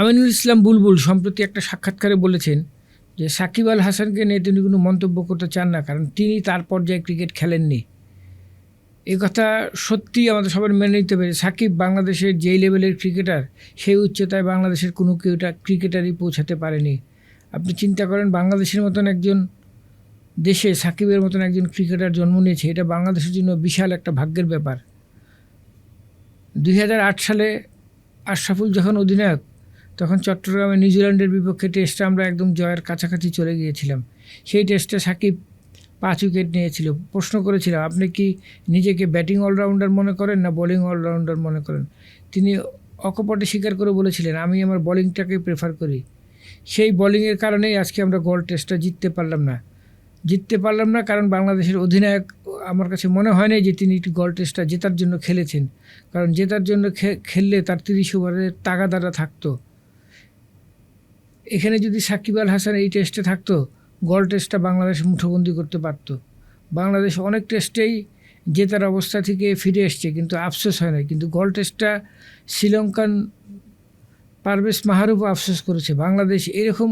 আমিনুল ইসলাম বুলবুল সম্প্রতি একটা সাক্ষাৎকারে বলেছেন যে সাকিব আল হাসানকে নিয়ে তিনি কোনো মন্তব্য করতে চান না, কারণ তিনি তার পর্যায়ে ক্রিকেট খেলেননি। এই কথা সত্যি আমাদের সবার মেনে নিতে হবে সাকিব বাংলাদেশের যেই লেভেলের ক্রিকেটার, সেই উচ্চতায় বাংলাদেশের কোনো কেউটা ক্রিকেটারই পৌঁছাতে পারেনি। আপনি চিন্তা করেন, বাংলাদেশের মতন একজন দেশে সাকিবের মতন একজন ক্রিকেটার জন্ম নিয়েছে, এটা বাংলাদেশের জন্য বিশাল একটা ভাগ্যের ব্যাপার। দুই হাজার আট সালে আশরাফুল যখন অধিনায়ক তখন চট্টগ্রামে নিউজিল্যান্ডের বিপক্ষে টেস্টে আমরা একদম জয়ের কাছাকাছি চলে গিয়েছিলাম। সেই টেস্টে সাকিব পাঁচ উইকেট নিয়েছিল। প্রশ্ন করেছিলাম, আপনি কি নিজেকে ব্যাটিং অলরাউন্ডার মনে করেন না বোলিং অলরাউন্ডার মনে করেন? তিনি অকপটে স্বীকার করে বলেছিলেন, আমি আমার বোলিংটাকে প্রেফার করি। সেই বোলিংয়ের কারণেই আজকে আমরা গোল্ড টেস্টটা জিততে পারলাম না। জিততে পারলাম না কারণ বাংলাদেশের অধিনায়ক আমার কাছে মনে হয় না যে তিনি একটি গোল্ড টেস্টটা জেতার জন্য খেলেছেন। কারণ জেতার জন্য খেললে তার তিরিশ ওভারের তাগাদারা থাকতো। এখানে যদি সাকিব আল হাসান এই টেস্টে থাকতো, গল টেস্টটা বাংলাদেশ মুঠোবন্দি করতে পারতো। বাংলাদেশ অনেক টেস্টেই জেতার অবস্থা থেকে ফিরে এসছে, কিন্তু আফসোস হয় না কিন্তু গল টেস্টটা শ্রীলঙ্কান পারভেজ মাহারুফ আফসোস করেছে। বাংলাদেশ এরকম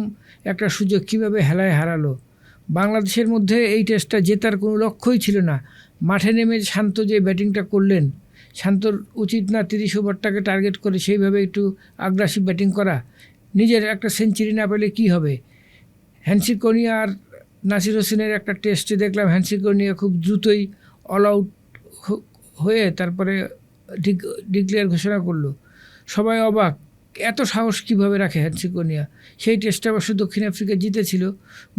একটা সুযোগ কীভাবে হেলায় হারালো? বাংলাদেশের মধ্যে এই টেস্টটা জেতার কোনো লক্ষ্যই ছিল না। মাঠে নেমে শান্ত যে ব্যাটিংটা করলেন, শান্তর উচিত না তিরিশ ওভারটাকে টার্গেট করে সেইভাবে একটু আগ্রাসী ব্যাটিং করা। নিজের একটা সেঞ্চুরি না পেলে কী হবে? হ্যান্সি কর্নিয়া আর নাসির হোসেনের একটা টেস্টে দেখলাম হ্যান্সি কর্নিয়া খুব দ্রুতই অল আউট হয়ে তারপরে ডিক্লেয়ার ঘোষণা করল। সবাই অবাক, এত সাহস কীভাবে রাখে হ্যান্সি কর্নিয়া সেই টেস্টটা অবশ্য দক্ষিণ আফ্রিকা জিতেছিল,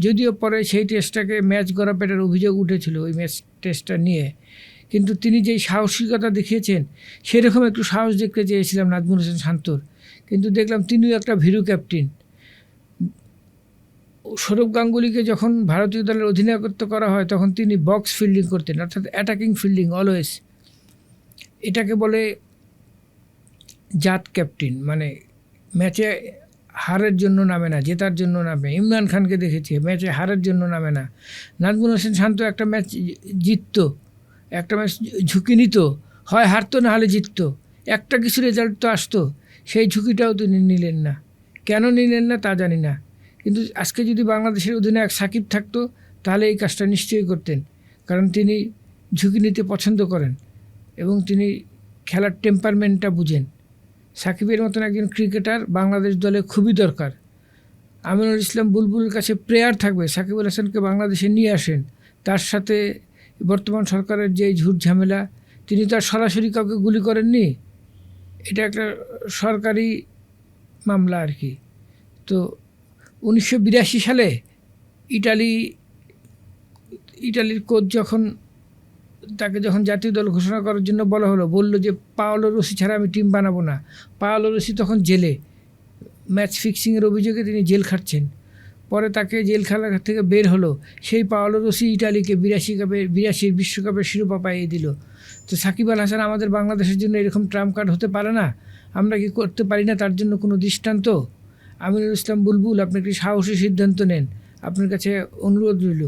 যদিও পরে সেই টেস্টটাকে ম্যাচ গড়া পেটার অভিযোগ উঠেছিল ওই ম্যাচ টেস্টটা নিয়ে। কিন্তু তিনি যেই সাহসিকতা দেখিয়েছেন, সেরকম একটু সাহস দেখতে চেয়েছিলাম নাজমুল হোসেন শান্তর। কিন্তু দেখলাম তিনিও একটা ভীরু ক্যাপ্টেন। সৌরভ গাঙ্গুলিকে যখন ভারতীয় দলের অধিনায়কত্ব করা হয়, তখন তিনি বক্স ফিল্ডিং করতেন, অর্থাৎ অ্যাটাকিং ফিল্ডিং, অলওয়েজ। এটাকে বলে জাত ক্যাপ্টেন মানে ম্যাচে হারের জন্য নামে না, জেতার জন্য নামে। ইমরান খানকে দেখেছি, ম্যাচে হারের জন্য নামে না। নাজমুল হোসেন শান্ত একটা ম্যাচ জিততো। একটা ম্যাচ ঝুঁকি নিত, হয় হারতো না হলে জিততো। একটা কিছু রেজাল্ট তো আসতো, সেই ঝুঁকিটাও তিনি নিলেন না। কেন নিলেন না তা জানি না। কিন্তু আজকে যদি বাংলাদেশের অধিনায়ক সাকিব থাকতো, তাহলে এই কাজটা নিশ্চয়ই করতেন। কারণ তিনি ঝুঁকি নিতে পছন্দ করেন এবং তিনি খেলার টেম্পারমেন্টটা বুঝেন। সাকিবের মতন একজন ক্রিকেটার বাংলাদেশ দলে খুবই দরকার। আমিনুল ইসলাম বুলবুলের কাছে প্রেয়ার থাকবে, সাকিবুল হাসানকে বাংলাদেশে নিয়ে আসেন। তার সাথে বর্তমান সরকারের যে ঝুট ঝামেলা, তিনি তো সরাসরি কাউকে গুলি করেননি। এটা একটা সরকারি মামলা আর কি। তো উনিশশো বিরাশি সালে ইটালি, ইটালির কোচ যখন তাকে যখন জাতীয় দল ঘোষণা করার জন্য বলা হলো, বলল যে পাওলো রসি ছাড়া আমি টিম বানাবো না। পাওলো রসি তখন জেলে। ম্যাচ ফিক্সিংয়ের অভিযোগে তিনি জেল খাটছেন। পরে তাকে জেলখানা থেকে বের হলো। সেই পাওয়ালো রসি ইটালিকে বিরাশি কাপে বিরাশির বিশ্বকাপের শিরোপা পাইয়ে দিল। তো সাকিব আল হাসান আমাদের বাংলাদেশের জন্য এরকম ট্রাম্প কার্ড হতে পারে না? আমরা কি করতে পারি না তার জন্য কোনো দৃষ্টান্ত? আমিনুল ইসলাম বুলবুল, আপনি একটি সাহসী সিদ্ধান্ত নেন। আপনার কাছে অনুরোধ রইল।